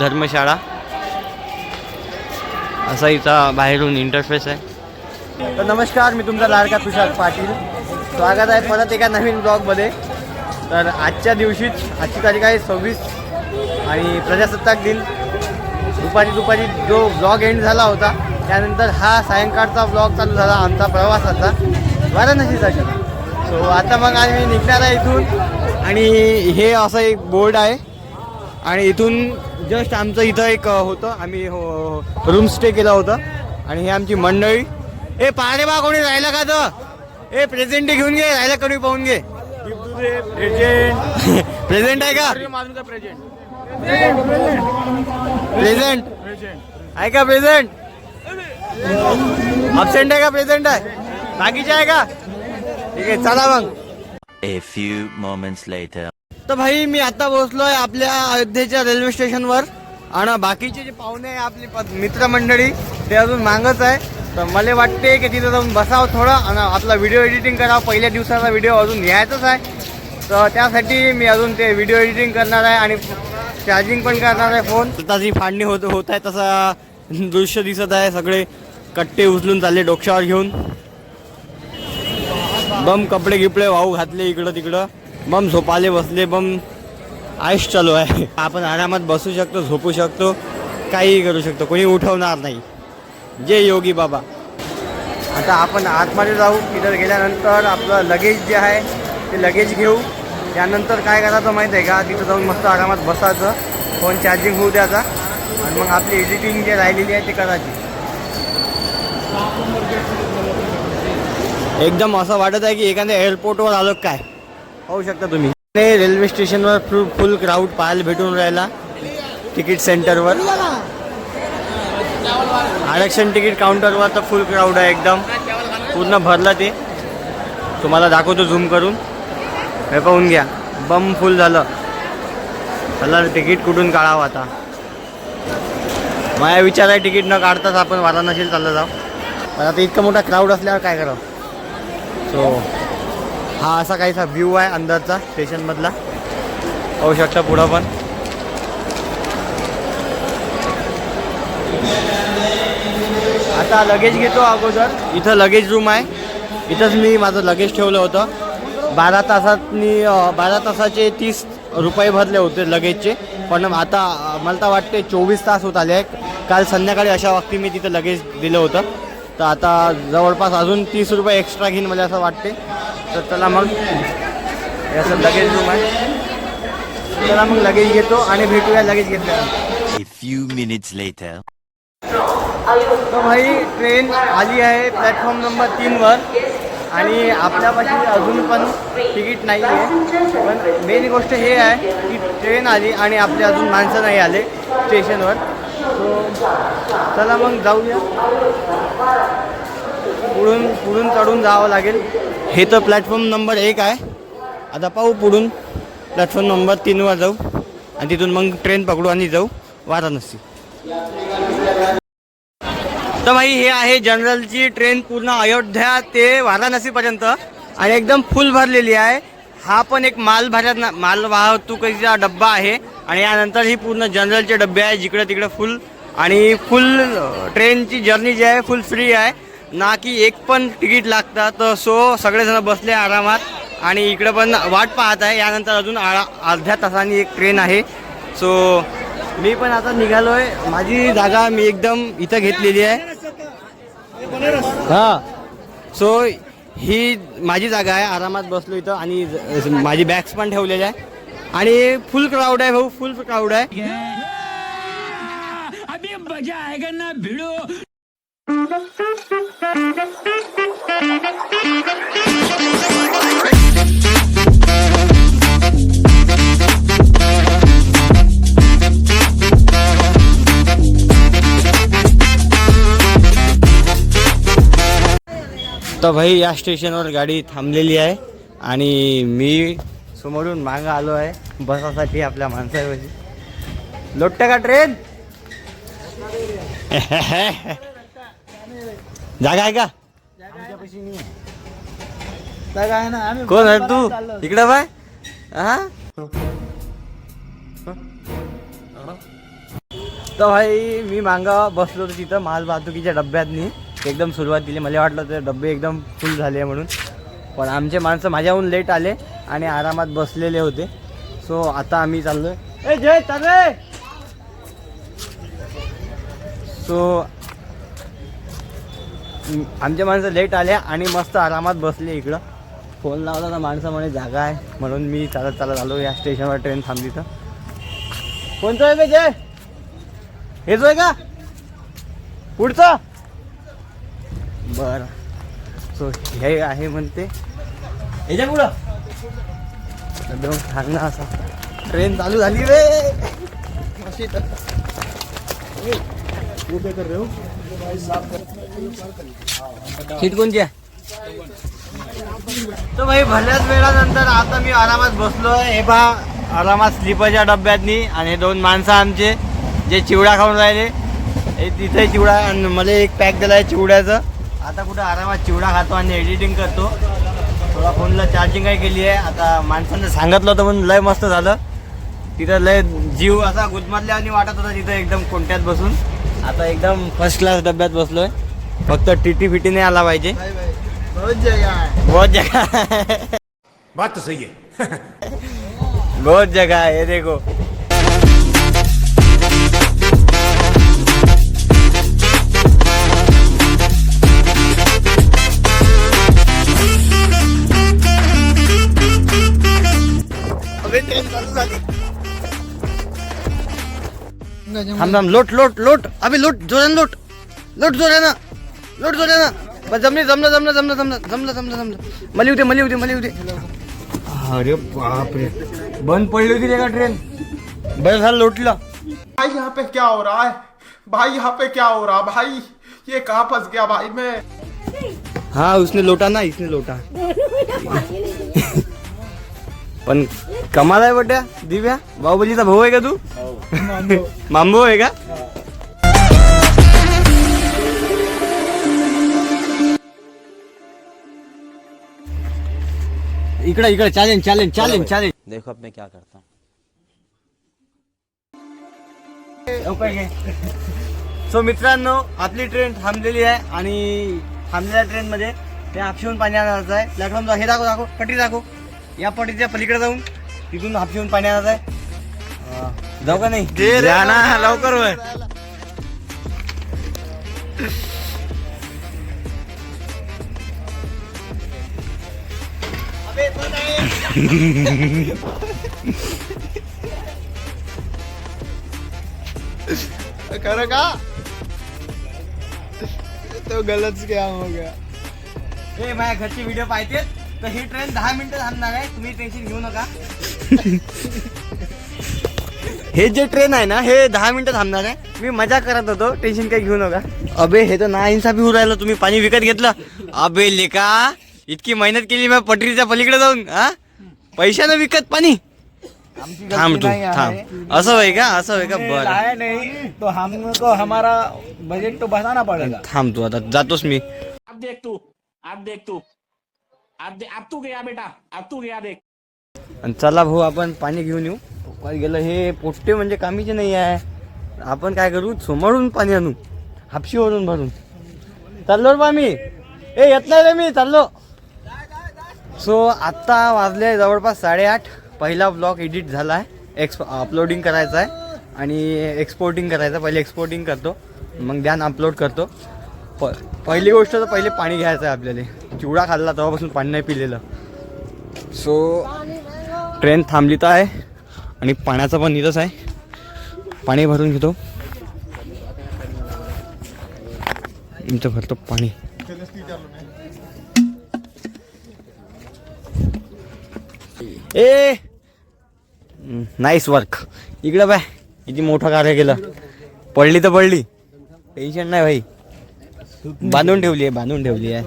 धर्मशाळा. असा इथं बाहेरून इंटरफेस आहे. तर नमस्कार मी तुमचा लाडका तुषार पाटील. स्वागत आहे परत एका नवीन ब्लॉगमध्ये. तर आजच्या दिवशीच आजची तारीख आहे सव्वीस आणि प्रजासत्ताक दिन. दुपारी दुपारी जो ब्लॉग एंड झाला होता त्यानंतर हा सायंकाळचा ब्लॉग चालू झाला आमचा प्रवासाचा वाराणसीसाठी. सो आता मग आम्ही निघणार आहे इथून आणि हे असं एक बोर्ड आहे. आणि इथून जस्ट आमचं इथं एक होतं. आम्ही हो, हो, हो, हो रूम स्टे केला होता. आणि हे आमची मंडळी. ए पाहणे बा कोणी राहिलं का तर ए प्रेझेंट घेऊन घे राहिलं कमी पाहून घे? प्रेझेंट प्रेझेंट आहे का? प्रेझेंट आहे का प्रेझेंट अब्सेंट आहे का? प्रेझेंट आहे. बाकीचे आहे का? ठीक आहे चला मग. A few moments later. तर भाई मी आता पोहोचलोय आपल्या अयोध्येच्या रेल्वे स्टेशनवर आणि बाकीचे जे पाहुणे आहे आपली प- मित्रमंडळी ते अजून मागच आहे. तर मला वाटते की तिथं जाऊन बसावं थोडं आणि आपला व्हिडिओ एडिटिंग करावं. पहिल्या दिवसाचा व्हिडिओ अजून यायचाच आहे. तर त्यासाठी मी अजून ते व्हिडिओ एडिटिंग करणार आहे आणि चार्जिंग पण करणार आहे फोन जी फाडणी होत होत आहे तसा दृश्य दिसत आहे. सगळे कट्टे उचलून चालले डोक्यावर घेऊन. बम कपडे गिपडे वाहू घातले इकडं तिकडं बम झोपाले बसले बम आयुष चालू आहे. आपण आरामात बसू शकतो झोपू शकतो काहीही करू शकतो कोणी उठवणार नाही. जय योगी बाबा. आता आपण आतमध्ये जाऊ तिथं गेल्यानंतर आपलं लगेज जे आहे ते लगेज घेऊ. त्यानंतर काय करायचं माहीत आहे का? तिथं जाऊन मस्त आरामात बसायचं. फोन चार्जिंग होऊ द्यायचा आणि मग आपली एडिटिंग जे राहिलेली आहे ते करायची. एकदम असं वाटत आहे की एखाद्या एअरपोर्टवर आलो काय? पाहू शकता तुम्ही. रेल्वे स्टेशनवर फुल फुल क्राऊड पाहायला भेटून राहिला. तिकीट सेंटरवर आरक्षण तिकीट काउंटरवर तर फुल क्राऊड आहे एकदम. पूर्ण भरलं ते. तुम्हाला दाखवतो झूम करून. हे पाहून घ्या. बम फुल झालं. चला तिकीट कुठून काढावं आता? माझा विचार आहे तिकीट न काढताच आपण वाराणसीला चाललं जाऊ. पण आता इतका मोठा क्राऊड असल्यावर काय करावं? सो हा असा काहीसा व्ह्यू आहे अंदरचा स्टेशनमधला पाहू शकता पुढं पण. आता लगेज घेतो अगोदर. इथं लगेज रूम आहे. इथंच मी माझं लगेज ठेवलं होतं. बारा तासात मी बारा तासाचे तीस रुपये भरले होते लगेजचे पण आता मला तर वाटते चोवीस तास होत आले काल संध्याकाळी अशा वक्ती मी तिथं लगेज दिलं होतं. तर आता जवळपास अजून तीस रुपये एक्स्ट्रा घेईन मला असं वाटते तर चला मग. असं लगेज रूम आहे. चला मग लगेज घेतो आणि भेटूया लगेज minutes later. तर भाई ट्रेन आली आहे प्लॅटफॉर्म नंबर तीनवर आणि आपल्यापाशी अजून पण तिकीट नाही आहे. पण मेन गोष्ट हे आहे की ट्रेन आली आणि आपले अजून माणसं नाही आले स्टेशनवर चला मग जाऊया. पुढून पुढून चढून जावं लागेल. हे तर प्लॅटफॉर्म नंबर एक आहे. आता पाहू पुढून. प्लॅटफॉर्म नंबर तीनवर जाऊ. आणि तिथून मग ट्रेन पकडू आणि जाऊ. वाराणसी. तर भाई हे आहे जनरलची ट्रेन पूर्ण अयोध्या ते वाराणसीपर्यंत आणि एकदम फुल भरलेली आहे. हा पण एक माल भरत माल वाहतुकीचा डब्बा आहे. आणि यानंतर ही पूर्ण जनरलचे डबे आहे जिकडे तिकडे फुल आणि फुल ट्रेनची जर्नी जी आहे फुल फ्री आहे. ना की एक पण तिकीट लागतं तर सो सगळेजण बसले आरामात. आणि इकडं पण वाट पाहत आहे. यानंतर अजून आळा अर्ध्या तासांनी एक ट्रेन आहे. सो मी पण आता निघालो आहे माझी जागा मी एकदम इथं घेतलेली आहे. हा. सो ही माझी जागा आहे. आरामात बसलो इथं आणि माझी बॅग्स पण ठेवलेल्या आहे आणि फुल क्राऊड आहे भाऊ. फुल क्राऊड आहे. तर भाई या स्टेशनवर गाडी थांबलेली आहे आणि मी समोरून मागं आलो आहे बसासाठी आपल्या माणसाऐवजी लोटते का ट्रेन जागा आहे का? जागा आहे ना आम्ही कोण आहे तू? इकडे बाय. हा तर भाई मी मागं बसलो होतो तिथं माल वाहतुकीच्या डब्यातनी. एकदम सुरुवात दिली मला वाटलं ते डबे एकदम फुल झाले म्हणून. पण आमचे माणसं माझ्याहून लेट आले आणि आरामात बसलेले होते. सो आता आम्ही चाललोय. ए जय चालले सो आमचे माणसं लेट आले आणि मस्त आरामात बसले इकडं. फोन लावला तर माणसं म्हणे जागा आहे. म्हणून मी चालत चालत आलो. या स्टेशनवर ट्रेन थांबली तर. कोणतं आहे जय हेच आहे का? पुढचं? बर. सो हे आहे म्हणते. ह्याच्या पुढं. एकदम सांगणं असा. ट्रेन चालू झाली रे. अशी तर. सीट कोणची आहे? तर भाई भल्याच वेळानंतर आता मी आरामात बसलोय हे पहा आरामात स्लीपरच्या डब्यातनी आणि हे दोन माणसं आमचे जे चिवडा खाऊन राहिले. हे तिथे चिवडा आणि मला एक पॅक दिला आहे चिवड्याचं. आता कुठं आरामात चिवडा खातो आणि एडिटिंग करतो. थोडा फोनला चार्जिंग काय केली आहे. आता माणसांना सांगितलं होतं म्हणून लय मस्त झालं. तिथं लय जीव असा गुदमरल्या आणि वाटत होता तिथं एकदम कोणत्यात बसून. आता एकदम फर्स्ट क्लास डब्यात बसलोय. फक्त टीटी फिटी नाही आला पाहिजे. बहुत जगह है बहुत जगह है बात तो सही है। बहुत जगह है ये देखो. अबे ट्रेन चालू झाली थांब थांब लोट लोट लोट. अबे लोट जोरान लोट. लोट जोरानं लोट जोरानं बस जमले जमलं जमलं जमलं जमलं जमलं जमलं जमलं. मला होते मला होते मला होते अरे बापरे. बंद पडली होती का ट्रेन बरं झालं लोटलं. भाई यहाँ पे क्या हो रहा है? भाई यहाँ पे क्या हो रहा भाई ये कहाँ फंस गया भाई मैं? हाँ उसने लोटा ना इसने लोटा. पण कमाल आहे बड्या दिव्या. बाहुबलीचा भाऊ आहे का तू? मांबू आहे का इकडे इकडे चॅलेंज चॅलेंज चॅलेंज चॅलेंज देखो अब मैं क्या करता हूँ। सो मित्रांनो आपली ट्रेन थांबलेली आहे आणि थांबलेल्या ट्रेनमध्ये ते हापशिवून पाणी आणायचं आहे. प्लॅटफॉर्म हे दाखव दाखव पट्टी दाखव. या पट्टीच्या पलीकडे जाऊन तिथून हापशिवून पाणी आणायचं आहे. जाऊ का नाही? जा ना लवकर वय करो का? तो गलत क्या हो गया. ए माझ्या घरचे व्हिडिओ पाहिजे तर ही ट्रेन दहा मिनिटं थांबणार आहे तुम्ही टेन्शन घेऊ नका. हे जे ट्रेन आहे ना हे दहा मिनिटं थांबणार आहे. मी मजा करत होतो. टेन्शन काही घेऊ नका. अबे हे तर ना इन्साफी होऊ राहिलं. तुम्ही पाणी विकत घेतलं. अबे लेका इतकी मेहनत केली मी पटरीच्या पलीकडे जाऊन हा? पैशानं विकत पाणी. थांब तू थांब. असं होय का? असं होय का? बरं. नहीं तो हमको हमारा बजट तो बढ़ाना पड़ेगा. थांब तू आता. जातोस मी. अब देख तू अब देख तू. अब दे, अब तू गया बेटा अब तू गया देख. आणि चला भाऊ आपण पाणी घेऊन येऊ. काय गेलं हे पोट्टे म्हणजे कामीचे नाही आहे. आपण काय करू समोरून पाणी आणू हापशीवरून भरून. चाललो बा मी ए येत नाही रे मी चाललो. सो आत्ता वाजले जवळपास साडेआठ. पहिला ब्लॉग एडिट झाला आहे एक्स अपलोडिंग करायचा आहे आणि एक्सपोर्टिंग करायचं पहिले एक्सपोर्टिंग करतो. मग ध्यान अपलोड करतो. प पहिली गोष्ट तर पहिले पाणी घ्यायचं आहे आपल्याला. चिवडा खाल्ला तेव्हापासून पाणी नाही पिलेलं. सो ट्रेन थांबली तर आहे आणि पाण्याचं पण इथंच आहे. पाणी भरून घेतो. इथं भरतो पाणी. ए! नाईस वर्क इकडं बाय किती मोठं कार्य केलं. पडली तर पडली. टेन्शन नाही भाई. बांधून ठेवली आहे बांधून ठेवली आहे.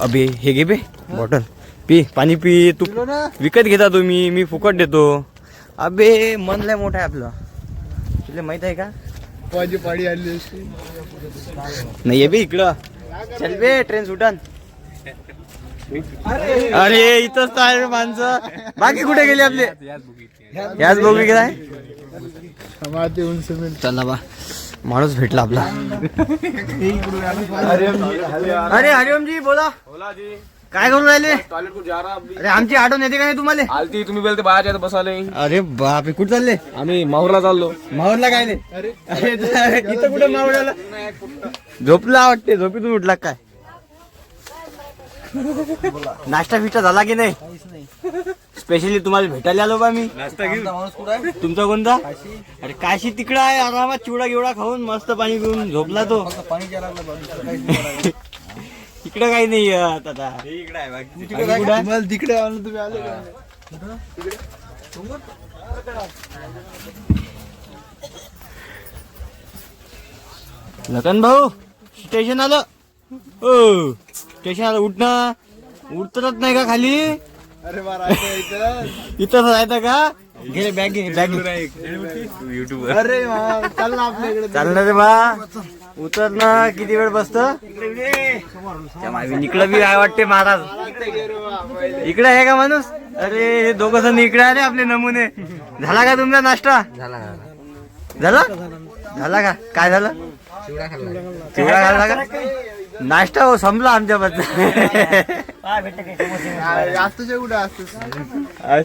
अबे हे घे बे बॉटल पी पाणी पी तू विकत घेता तुम्ही मी फुकट देतो. अबे मन लय मोठं आहे आपलं. तुला माहीत आहे का? पाजी पाडी आली नाही ये बे इकडं. चल बे ट्रेन सुटन. अरे इथंच तर आहे रे माणसं. बाकी कुठे गेले आपले? याच बोगी गेलाय चला बा. माणूस भेटला आपला. अरे हरिओमजी बोला. काय करून राहिले? अरे आमची आठवण येते का नाही तुम्हाला? आलती तुम्ही बोलते बाहेर बसाले अरे बापरे कुठे चालले? आम्ही माहूरला चाललो. मावरला काय नाही अरे इथं कुठे मावळाला झोपला वाटते झोपीतून उठला काय? नाश्ता फिष्टा झाला की नाही? स्पेशली तुम्हाला भेटायला आलो बा मी. तुमचा कोणता? अरे काशी तिकडं आहे आरामात चिवडा गिवडा खाऊन मस्त पाणी पिऊन झोपला तो. इकडे काही नाही आता इकडे आहे बाकी. तिकडे तुम्ही आले लखन भाऊ स्टेशन आलं. ओ स्टेशन आलं. उठ ना. उतरत नाही का खाली? अरे बारा इथं राहता का? घे बॅग घे बॅग अरे चाल ना आपल्या इकडे. चालणार रे बा. उतर ना किती वेळ बसत? इकडं बी काय वाटते महाराज? इकडे आहे का माणूस? अरे हे दोघं जण इकडे आले आपले नमुने. झाला का तुमचा नाश्ता? झाला झाला. झाला? का? काय झालं? चिवडा खाल्ला. का? नाश्ता हो संपला आज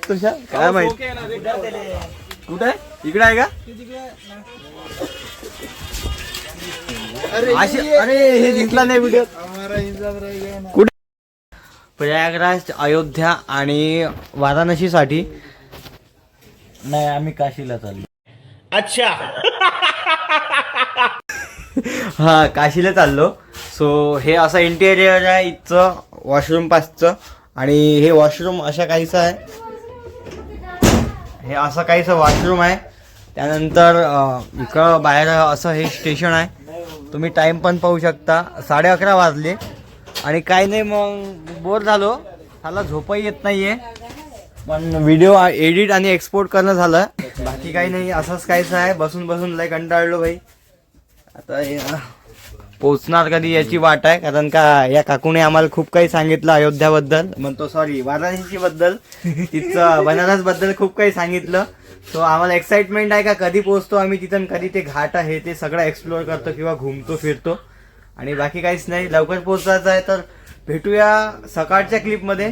तुझ्या काय माहीत? कुठे इकडे आहे का? अरे हे दिसला नाही व्हिडिओ कुठे? प्रयागराज अयोध्या आणि वाराणसीसाठी. नाही आम्ही काशीला चाललो अच्छा. हा काशीला चाललो. सो हे असं इंटेरियर आहे इथचं वॉशरूम पासचं. आणि हे वॉशरूम अशा काहीचं आहे. हे असं काहीचं वॉशरूम आहे. त्यानंतर इकडं बाहेर असं हे स्टेशन आहे. तुम्ही टाईम पण पाहू शकता. साडे अकरा वाजले. आणि काही नाही मग बोर झालो. त्याला झोपही येत नाहीये. पण व्हिडिओ एडिट आणि एक्सपोर्ट करणं झालं. बाकी काही नाही असंच काहीच आहे. बसून बसून लय कंटाळलो भाई. आता पोचणार कधी याची वाट आहे. कारण का या काकूने आम्हाला खूप काही सांगितलं अयोध्याबद्दल. म्हणतो सॉरी वाराणसी बद्दल तिथं बनारसबद्दल खूप काही सांगितलं. सो आम्हाला एक्साइटमेंट आहे का? कधी पोहोचतो आम्ही तिथं कधी ते घाट आहे ते सगळं एक्सप्लोअर करतो किंवा घुमतो फिरतो. आणि बाकी काहीच नाही. लवकर पोहोचायचं आहे तर भेटूया सकाळच्या क्लिपमध्ये